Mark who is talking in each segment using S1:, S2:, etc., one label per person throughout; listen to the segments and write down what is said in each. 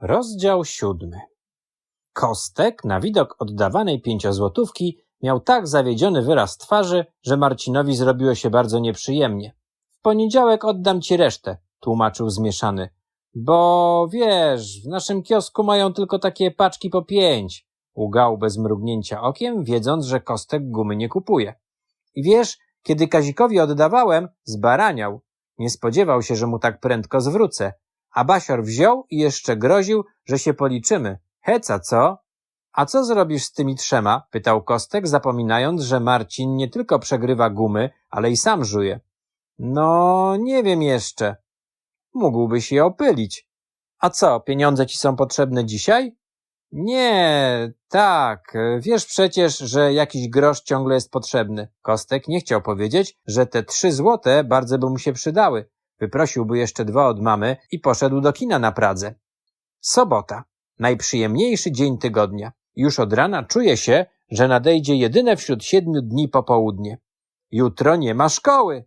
S1: Rozdział siódmy. Kostek na widok oddawanej pięciozłotówki miał tak zawiedziony wyraz twarzy, że Marcinowi zrobiło się bardzo nieprzyjemnie. W poniedziałek oddam ci resztę, tłumaczył zmieszany. Bo wiesz, w naszym kiosku mają tylko takie paczki po pięć. Ugał bez mrugnięcia okiem, wiedząc, że Kostek gumy nie kupuje. I wiesz, kiedy Kazikowi oddawałem, zbaraniał. Nie spodziewał się, że mu tak prędko zwrócę. A Basior wziął i jeszcze groził, że się policzymy. Heca, co? A co zrobisz z tymi trzema? pytał Kostek, zapominając, że Marcin nie tylko przegrywa gumy, ale i sam żuje. No, nie wiem jeszcze. Mógłbyś je opylić. A co, pieniądze ci są potrzebne dzisiaj? Nie, tak, wiesz przecież, że jakiś grosz ciągle jest potrzebny. Kostek nie chciał powiedzieć, że te trzy złote bardzo by mu się przydały. Wyprosiłby jeszcze dwa od mamy i poszedł do kina na Pradze. Sobota. Najprzyjemniejszy dzień tygodnia. Już od rana czuje się, że nadejdzie jedyne wśród siedmiu dni popołudnie. Jutro nie ma szkoły.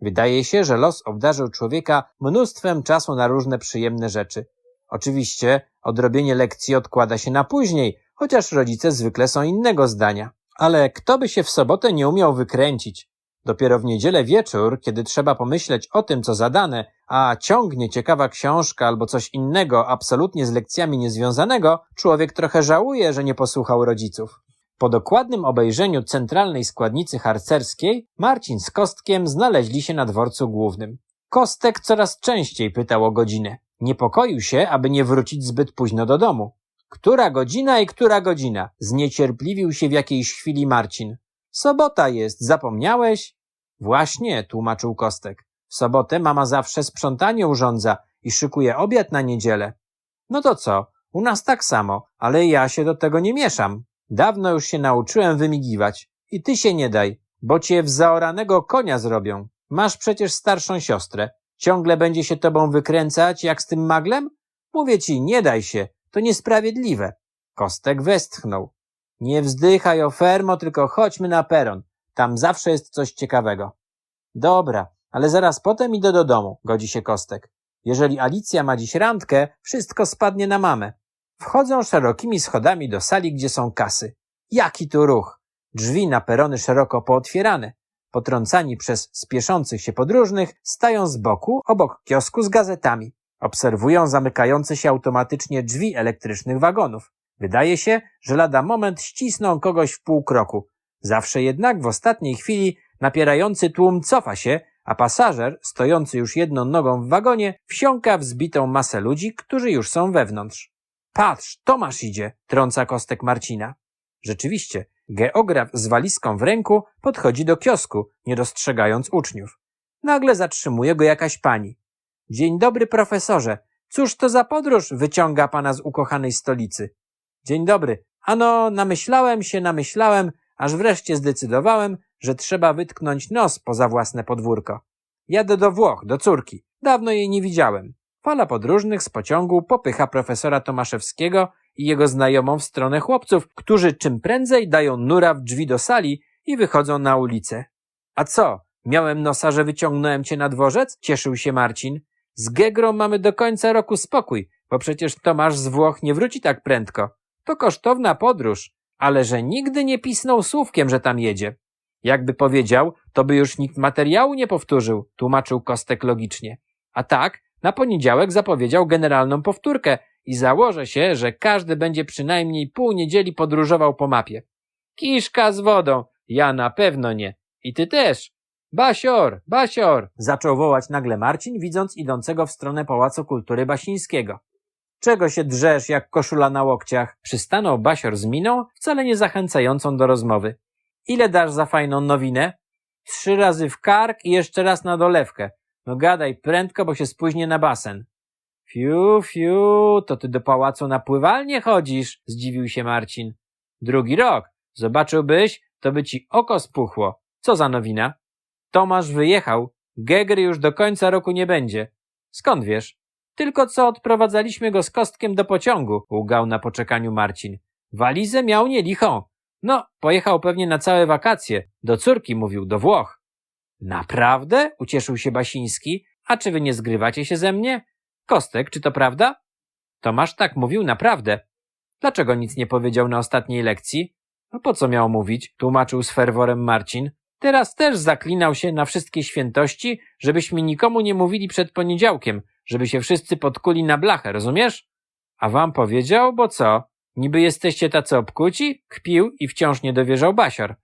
S1: Wydaje się, że los obdarzył człowieka mnóstwem czasu na różne przyjemne rzeczy. Oczywiście odrobienie lekcji odkłada się na później, chociaż rodzice zwykle są innego zdania. Ale kto by się w sobotę nie umiał wykręcić? Dopiero w niedzielę wieczór, kiedy trzeba pomyśleć o tym, co zadane, a ciągnie ciekawa książka albo coś innego absolutnie z lekcjami niezwiązanego, człowiek trochę żałuje, że nie posłuchał rodziców. Po dokładnym obejrzeniu centralnej składnicy harcerskiej, Marcin z Kostkiem znaleźli się na dworcu głównym. Kostek coraz częściej pytał o godzinę. Niepokoił się, aby nie wrócić zbyt późno do domu. Która godzina i która godzina? Zniecierpliwił się w jakiejś chwili Marcin. Sobota jest, zapomniałeś? Właśnie, tłumaczył Kostek. W sobotę mama zawsze sprzątanie urządza i szykuje obiad na niedzielę. No to co? U nas tak samo, ale ja się do tego nie mieszam. Dawno już się nauczyłem wymigiwać. I ty się nie daj, bo cię w zaoranego konia zrobią. Masz przecież starszą siostrę. Ciągle będzie się tobą wykręcać jak z tym maglem? Mówię ci, nie daj się. To niesprawiedliwe. Kostek westchnął. Nie wzdychaj o fermo, tylko chodźmy na peron. Tam zawsze jest coś ciekawego. Dobra, ale zaraz potem idę do domu, godzi się Kostek. Jeżeli Alicja ma dziś randkę, wszystko spadnie na mamę. Wchodzą szerokimi schodami do sali, gdzie są kasy. Jaki tu ruch! Drzwi na perony szeroko pootwierane. Potrącani przez spieszących się podróżnych, stają z boku, obok kiosku z gazetami. Obserwują zamykające się automatycznie drzwi elektrycznych wagonów. Wydaje się, że lada moment ścisną kogoś w pół kroku. Zawsze jednak w ostatniej chwili napierający tłum cofa się, a pasażer, stojący już jedną nogą w wagonie, wsiąka w zbitą masę ludzi, którzy już są wewnątrz. Patrz, Tomasz idzie, trąca kostek Marcina. Rzeczywiście, geograf z walizką w ręku podchodzi do kiosku, nie dostrzegając uczniów. Nagle zatrzymuje go jakaś pani. Dzień dobry, profesorze. Cóż to za podróż wyciąga pana z ukochanej stolicy? Dzień dobry. Ano, namyślałem się, namyślałem, aż wreszcie zdecydowałem, że trzeba wytknąć nos poza własne podwórko. Jadę do Włoch, do córki. Dawno jej nie widziałem. Fala podróżnych z pociągu popycha profesora Tomaszewskiego i jego znajomą w stronę chłopców, którzy czym prędzej dają nura w drzwi do sali i wychodzą na ulicę. A co? Miałem nosa, że wyciągnąłem cię na dworzec? Cieszył się Marcin. Z Gegrą mamy do końca roku spokój, bo przecież Tomasz z Włoch nie wróci tak prędko. To kosztowna podróż, ale że nigdy nie pisnął słówkiem, że tam jedzie. Jakby powiedział, to by już nikt materiału nie powtórzył, tłumaczył Kostek logicznie. A tak, na poniedziałek zapowiedział generalną powtórkę i założę się, że każdy będzie przynajmniej pół niedzieli podróżował po mapie. Kiszka z wodą, ja na pewno nie. I ty też. Basior, Basior! Zaczął wołać nagle Marcin, widząc idącego w stronę Pałacu Kultury Basińskiego. Czego się drzesz, jak koszula na łokciach? Przystanął Basior z miną, wcale nie zachęcającą do rozmowy. Ile dasz za fajną nowinę? Trzy razy w kark i jeszcze raz na dolewkę. No gadaj prędko, bo się spóźnię na basen. Fiu, fiu, to ty do pałacu na pływalnię chodzisz, zdziwił się Marcin. Drugi rok. Zobaczyłbyś, to by ci oko spuchło. Co za nowina? Tomasz wyjechał. Gegry już do końca roku nie będzie. Skąd wiesz? Tylko co odprowadzaliśmy go z kostkiem do pociągu, łgał na poczekaniu Marcin. Walizę miał nie lichą. No, pojechał pewnie na całe wakacje. Do córki mówił, do Włoch. Naprawdę? Ucieszył się Basiński. A czy wy nie zgrywacie się ze mnie? Kostek, czy to prawda? Tomasz tak mówił naprawdę. Dlaczego nic nie powiedział na ostatniej lekcji? No po co miał mówić? Tłumaczył z ferworem Marcin. Teraz też zaklinał się na wszystkie świętości, żebyśmy nikomu nie mówili przed poniedziałkiem, żeby się wszyscy podkuli na blachę, rozumiesz? A wam powiedział, bo co? Niby jesteście tacy obkuci? Kpił i wciąż nie dowierzał Basior.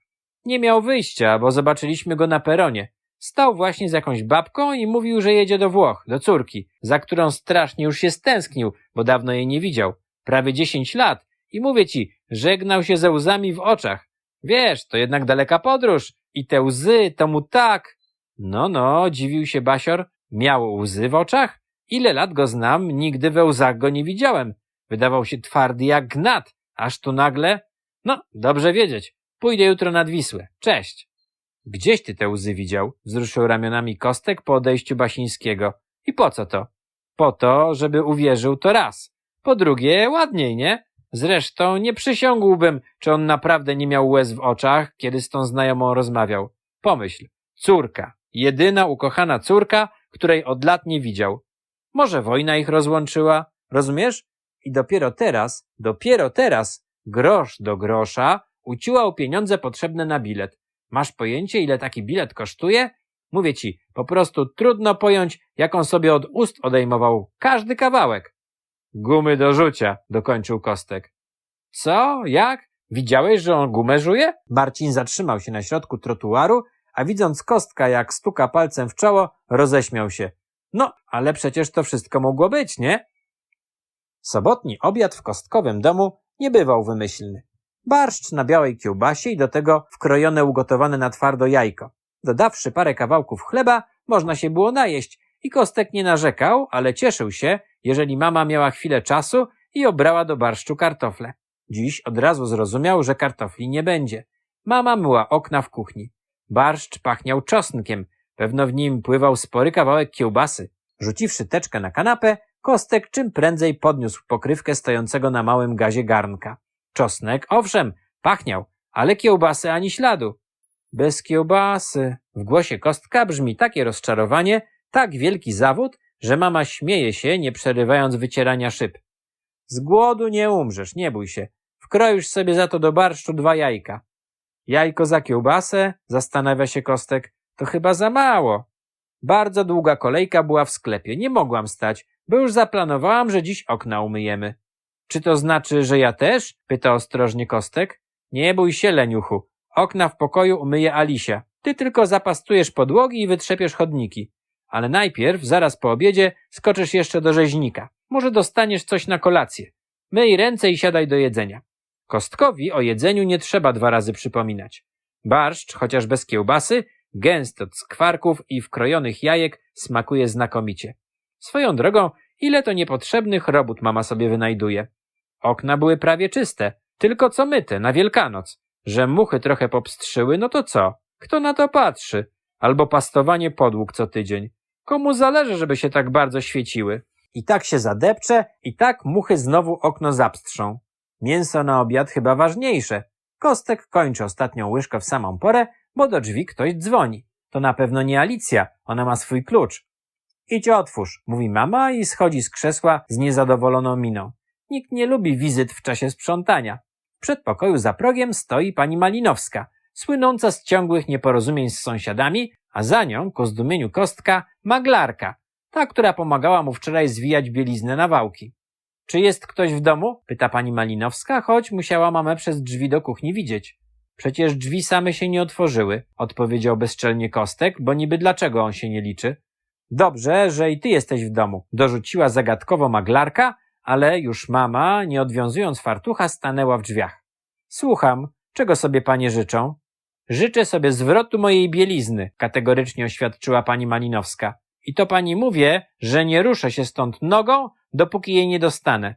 S1: Nie miał wyjścia, bo zobaczyliśmy go na peronie. Stał właśnie z jakąś babką i mówił, że jedzie do Włoch, do córki, za którą strasznie już się stęsknił, bo dawno jej nie widział. Prawie dziesięć lat. I mówię ci, żegnał się ze łzami w oczach. Wiesz, to jednak daleka podróż. I te łzy, to mu tak. No, no, dziwił się Basior. Miał łzy w oczach? Ile lat go znam, nigdy we łzach go nie widziałem. Wydawał się twardy jak gnat, aż tu nagle... No, dobrze wiedzieć. Pójdę jutro nad Wisłę. Cześć. Gdzieś ty te łzy widział? Wzruszył ramionami Kostek po odejściu Basińskiego. I po co to? Po to, żeby uwierzył to raz. Po drugie, ładniej, nie? Zresztą nie przysiągłbym, czy on naprawdę nie miał łez w oczach, kiedy z tą znajomą rozmawiał. Pomyśl. Córka. Jedyna ukochana córka, której od lat nie widział. Może wojna ich rozłączyła? Rozumiesz? I dopiero teraz, dopiero teraz, grosz do grosza, uciłał pieniądze potrzebne na bilet. Masz pojęcie, ile taki bilet kosztuje? Mówię ci, po prostu trudno pojąć, jak on sobie od ust odejmował każdy kawałek. Gumy do rzucia, dokończył Kostek. Co? Jak? Widziałeś, że on gumę żuje? Marcin zatrzymał się na środku trotuaru, a widząc Kostka, jak stuka palcem w czoło, roześmiał się. No, ale przecież to wszystko mogło być, nie? Sobotni obiad w kostkowym domu nie bywał wymyślny. Barszcz na białej kiełbasie i do tego wkrojone ugotowane na twardo jajko. Dodawszy parę kawałków chleba, można się było najeść i Kostek nie narzekał, ale cieszył się, jeżeli mama miała chwilę czasu i obrała do barszczu kartofle. Dziś od razu zrozumiał, że kartofli nie będzie. Mama myła okna w kuchni. Barszcz pachniał czosnkiem, pewno w nim pływał spory kawałek kiełbasy. Rzuciwszy teczkę na kanapę, Kostek czym prędzej podniósł pokrywkę stojącego na małym gazie garnka. Czosnek, owszem, pachniał, ale kiełbasy ani śladu. Bez kiełbasy. W głosie Kostka brzmi takie rozczarowanie, tak wielki zawód, że mama śmieje się, nie przerywając wycierania szyb. Z głodu nie umrzesz, nie bój się. Wkroisz sobie za to do barszczu dwa jajka. Jajko za kiełbasę, zastanawia się Kostek, to chyba za mało. Bardzo długa kolejka była w sklepie, nie mogłam stać, bo już zaplanowałam, że dziś okna umyjemy. Czy to znaczy, że ja też? pyta ostrożnie Kostek. Nie bój się, leniuchu. Okna w pokoju umyje Alisia. Ty tylko zapastujesz podłogi i wytrzepiesz chodniki. Ale najpierw, zaraz po obiedzie, skoczysz jeszcze do rzeźnika. Może dostaniesz coś na kolację. Myj ręce i siadaj do jedzenia. Kostkowi o jedzeniu nie trzeba dwa razy przypominać. Barszcz, chociaż bez kiełbasy, gęsty od skwarków i wkrojonych jajek, smakuje znakomicie. Swoją drogą, ile to niepotrzebnych robót mama sobie wynajduje. Okna były prawie czyste, tylko co myte, na Wielkanoc. Że muchy trochę popstrzyły, no to co? Kto na to patrzy? Albo pastowanie podłóg co tydzień. Komu zależy, żeby się tak bardzo świeciły? I tak się zadepcze, i tak muchy znowu okno zapstrzą. Mięso na obiad chyba ważniejsze. Kostek kończy ostatnią łyżkę w samą porę, bo do drzwi ktoś dzwoni. To na pewno nie Alicja, ona ma swój klucz. Idź otwórz, mówi mama i schodzi z krzesła z niezadowoloną miną. Nikt nie lubi wizyt w czasie sprzątania. W przedpokoju za progiem stoi pani Malinowska, słynąca z ciągłych nieporozumień z sąsiadami, a za nią, ku zdumieniu kostka, maglarka, ta, która pomagała mu wczoraj zwijać bieliznę na wałki. Czy jest ktoś w domu? pyta pani Malinowska, choć musiała mamę przez drzwi do kuchni widzieć. Przecież drzwi same się nie otworzyły, odpowiedział bezczelnie Kostek, bo niby dlaczego on się nie liczy. Dobrze, że i ty jesteś w domu, dorzuciła zagadkowo maglarka, ale już mama, nie odwiązując fartucha, stanęła w drzwiach. Słucham, czego sobie panie życzą? Życzę sobie zwrotu mojej bielizny, kategorycznie oświadczyła pani Malinowska. I to pani mówię, że nie ruszę się stąd nogą, dopóki jej nie dostanę.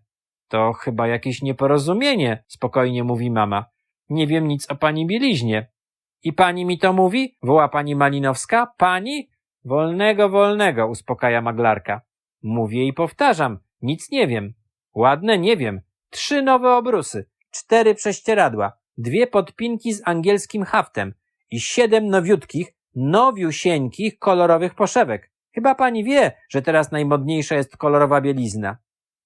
S1: To chyba jakieś nieporozumienie, spokojnie mówi mama. Nie wiem nic o pani bieliźnie. I pani mi to mówi? woła pani Malinowska. Pani? Wolnego, wolnego, uspokaja maglarka. Mówię i powtarzam, nic nie wiem. Ładne nie wiem. Trzy nowe obrusy, cztery prześcieradła, dwie podpinki z angielskim haftem i siedem nowiutkich, nowiusieńkich, kolorowych poszewek. Chyba pani wie, że teraz najmodniejsza jest kolorowa bielizna.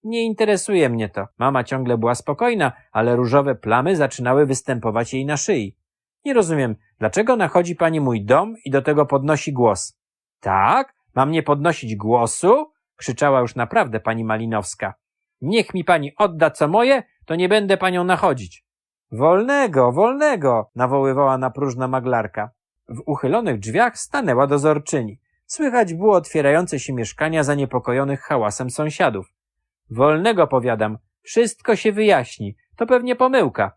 S1: Nie interesuje mnie to. Mama ciągle była spokojna, ale różowe plamy zaczynały występować jej na szyi. Nie rozumiem, dlaczego nachodzi pani mój dom i do tego podnosi głos. Tak? Mam nie podnosić głosu? krzyczała już naprawdę pani Malinowska. Niech mi pani odda co moje, to nie będę panią nachodzić. Wolnego, wolnego, nawoływała napróżna maglarka. W uchylonych drzwiach stanęła dozorczyni. Słychać było otwierające się mieszkania zaniepokojonych hałasem sąsiadów. Wolnego powiadam, wszystko się wyjaśni, to pewnie pomyłka.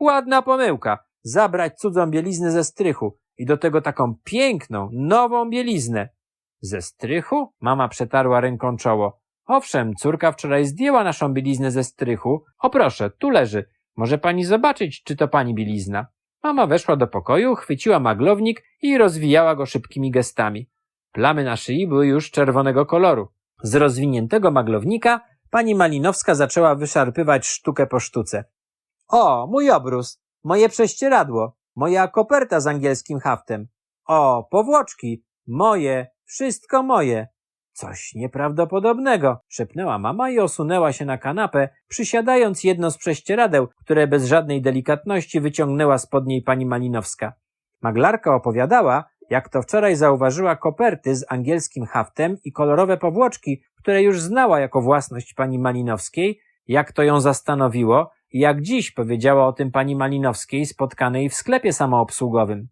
S1: Ładna pomyłka, zabrać cudzą bieliznę ze strychu i do tego taką piękną, nową bieliznę. Ze strychu? Mama przetarła ręką czoło. Owszem, córka wczoraj zdjęła naszą bieliznę ze strychu. O proszę, tu leży. Może pani zobaczyć, czy to pani bielizna. Mama weszła do pokoju, chwyciła maglownik i rozwijała go szybkimi gestami. Plamy na szyi były już czerwonego koloru. Z rozwiniętego maglownika pani Malinowska zaczęła wyszarpywać sztukę po sztuce. O, mój obrus, moje prześcieradło, moja koperta z angielskim haftem. O, powłoczki, moje, wszystko moje. Coś nieprawdopodobnego, szepnęła mama i osunęła się na kanapę, przysiadając jedno z prześcieradeł, które bez żadnej delikatności wyciągnęła spod niej pani Malinowska. Maglarka opowiadała, jak to wczoraj zauważyła koperty z angielskim haftem i kolorowe powłoczki, które już znała jako własność pani Malinowskiej, jak to ją zastanowiło i jak dziś powiedziała o tym pani Malinowskiej spotkanej w sklepie samoobsługowym.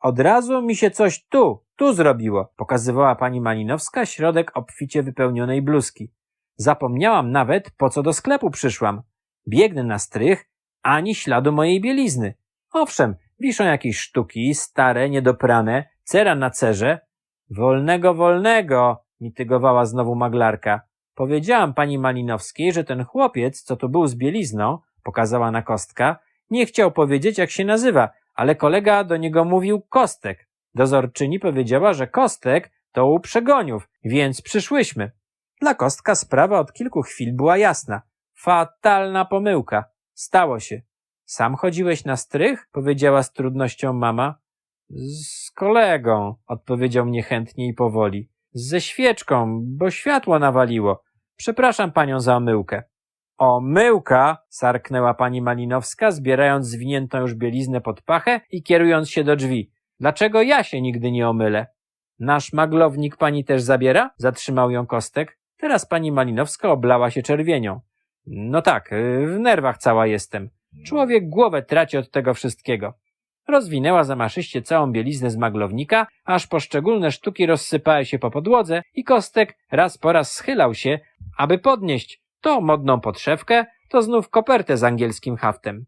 S1: Od razu mi się coś tu, tu zrobiło, pokazywała pani Malinowska środek obficie wypełnionej bluzki. Zapomniałam nawet, po co do sklepu przyszłam. Biegnę na strych, ani śladu mojej bielizny. Owszem, wiszą jakieś sztuki, stare, niedoprane, cera na cerze. Wolnego, wolnego, mitygowała znowu maglarka. Powiedziałam pani Malinowskiej, że ten chłopiec, co tu był z bielizną, pokazała na kostka, nie chciał powiedzieć, jak się nazywa, ale kolega do niego mówił Kostek. Dozorczyni powiedziała, że Kostek to u przegoniów, więc przyszłyśmy. Dla Kostka sprawa od kilku chwil była jasna. Fatalna pomyłka. Stało się. Sam chodziłeś na strych? powiedziała z trudnością mama. Z kolegą, odpowiedział niechętnie i powoli. Ze świeczką, bo światło nawaliło. Przepraszam panią za omyłkę. Omyłka! sarknęła pani Malinowska, zbierając zwiniętą już bieliznę pod pachę i kierując się do drzwi. Dlaczego ja się nigdy nie omylę? Nasz maglownik pani też zabiera? Zatrzymał ją Kostek. Teraz pani Malinowska oblała się czerwienią. No tak, w nerwach cała jestem. Człowiek głowę traci od tego wszystkiego. Rozwinęła zamaszyście całą bieliznę z maglownika, aż poszczególne sztuki rozsypały się po podłodze i Kostek raz po raz schylał się, aby podnieść to modną podszewkę, to znów kopertę z angielskim haftem.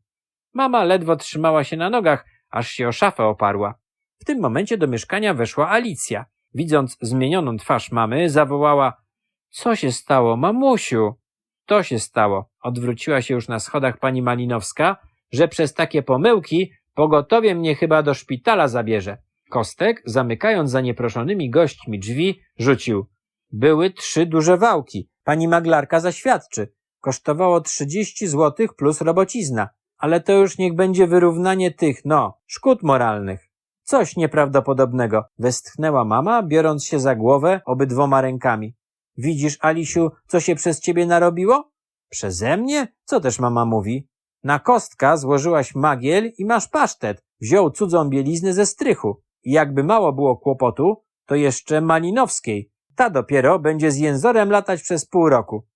S1: Mama ledwo trzymała się na nogach, aż się o szafę oparła. W tym momencie do mieszkania weszła Alicja. Widząc zmienioną twarz mamy, zawołała Co się stało, mamusiu? To się stało, odwróciła się już na schodach pani Malinowska, że przez takie pomyłki pogotowie mnie chyba do szpitala zabierze. Kostek, zamykając za nieproszonymi gośćmi drzwi, rzucił. Były trzy duże wałki. Pani maglarka zaświadczy. Kosztowało trzydzieści złotych plus robocizna. Ale to już niech będzie wyrównanie tych, no, szkód moralnych. Coś nieprawdopodobnego, westchnęła mama, biorąc się za głowę obydwoma rękami. Widzisz, Alisiu, co się przez ciebie narobiło? Przeze mnie? Co też mama mówi? Na kostka złożyłaś magiel i masz pasztet. Wziął cudzą bieliznę ze strychu. I jakby mało było kłopotu, to jeszcze Malinowskiej. Ta dopiero będzie z jęzorem latać przez pół roku.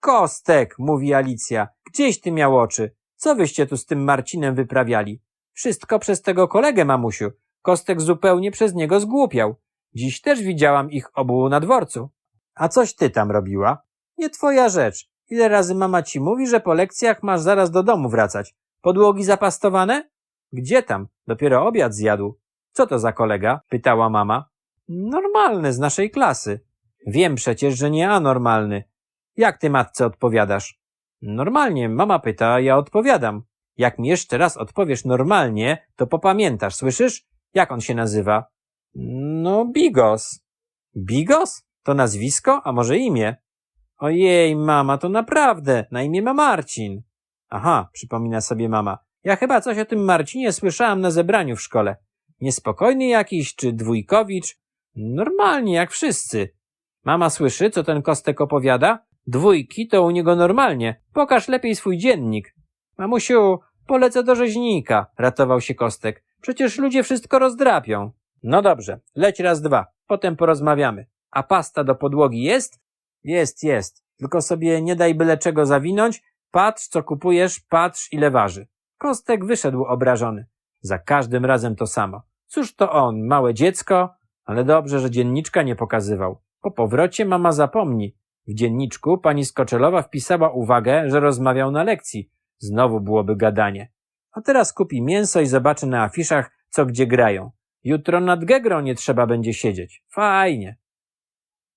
S1: Kostek, mówi Alicja. Gdzieś ty miał oczy. Co wyście tu z tym Marcinem wyprawiali? Wszystko przez tego kolegę, mamusiu. Kostek zupełnie przez niego zgłupiał. Dziś też widziałam ich obu na dworcu. A coś ty tam robiła? Nie twoja rzecz. Ile razy mama ci mówi, że po lekcjach masz zaraz do domu wracać? Podłogi zapastowane? Gdzie tam? Dopiero obiad zjadł. Co to za kolega? pytała mama. Normalny, z naszej klasy. Wiem przecież, że nie anormalny. Jak ty matce odpowiadasz? Normalnie, mama pyta, a ja odpowiadam. Jak mi jeszcze raz odpowiesz normalnie, to popamiętasz, słyszysz? Jak on się nazywa? No, Bigos. Bigos? To nazwisko, a może imię? Ojej, mama, to naprawdę, na imię ma Marcin. Aha, przypomina sobie mama. Ja chyba coś o tym Marcinie słyszałam na zebraniu w szkole. Niespokojny jakiś, czy dwójkowicz? Normalnie, jak wszyscy. Mama słyszy, co ten Kostek opowiada? Dwójki to u niego normalnie. Pokaż lepiej swój dziennik. Mamusiu, polecę do rzeźnika, ratował się Kostek. Przecież ludzie wszystko rozdrapią. No dobrze, leć raz dwa, potem porozmawiamy. A pasta do podłogi jest? Jest, jest. Tylko sobie nie daj byle czego zawinąć. Patrz, co kupujesz, patrz, ile waży. Kostek wyszedł obrażony. Za każdym razem to samo. Cóż to on, małe dziecko? Ale dobrze, że dzienniczka nie pokazywał. Po powrocie mama zapomni. W dzienniczku pani Skoczelowa wpisała uwagę, że rozmawiał na lekcji. Znowu byłoby gadanie. A teraz kupi mięso i zobaczy na afiszach, co gdzie grają. Jutro nad Gegrą nie trzeba będzie siedzieć. Fajnie.